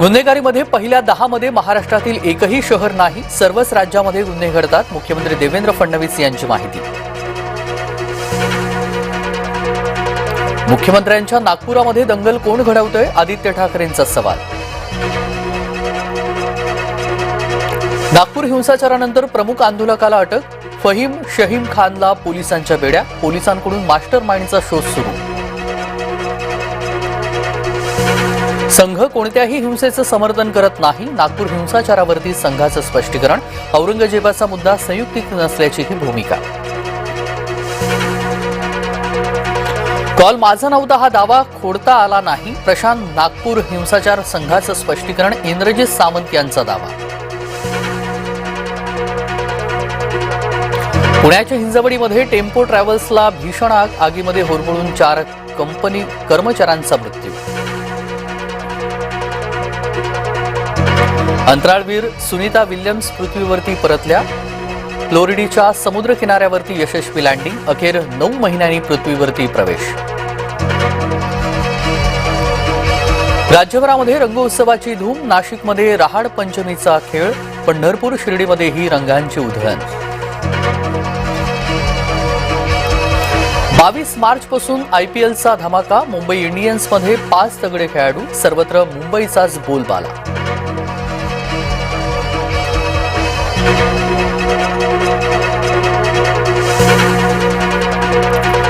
गुन्हेगारीमध्ये पहिल्या दहामध्ये महाराष्ट्रातील एकही शहर नाही. सर्वच राज्यामध्ये गुन्हे घडतात. मुख्यमंत्री देवेंद्र फडणवीस यांची माहिती. मुख्यमंत्र्यांच्या नागपुरामध्ये दंगल कोण घडवतोय? आदित्य ठाकरेंचा सवाल. नागपूर हिंसाचारानंतर प्रमुख आंदोलकाला अटक. फहीम शहीम खानला पोलिसांच्या बेड्या. पोलिसांकडून मास्टर माइंडचा शोध सुरू. संघ कोणत्याही हिंसेचं समर्थन करत नाही. नागपूर हिंसाचारावरती संघाचं स्पष्टीकरण. औरंगजेबाचा मुद्दा संयुक्तिक नसल्याचीही भूमिका. कॉल माझा नव्हता हा दावा खोडता आला नाही. प्रशांत नागपूर हिंसाचार संघाचं स्पष्टीकरण. इंद्रजित सावंत यांचा दावा. पुण्याच्या हिंजवडीमध्ये टेम्पो ट्रॅव्हल्सला भीषण आग. आगीमध्ये होरपळून चार कंपनी कर्मचाऱ्यांचा मृत्यू. अंतराळवीर सुनीता विल्यम्स पृथ्वीवरती परतल्या. फ्लोरिडीच्या समुद्र किनाऱ्यावरती यशस्वी लँडिंग अखेर नऊ महिन्यांनी पृथ्वीवरती प्रवेश. राज्यभरामध्ये रंगोत्सवाची धूम नाशिकमध्ये रहाड पंचमीचा खेळ पंढरपूर शिर्डीमध्येही रंगांची उधळण. बावीस मार्चपासून आयपीएलचा धमाका मुंबई इंडियन्समध्ये पाच तगडे खेळाडू सर्वत्र मुंबईचाच बोलबाला.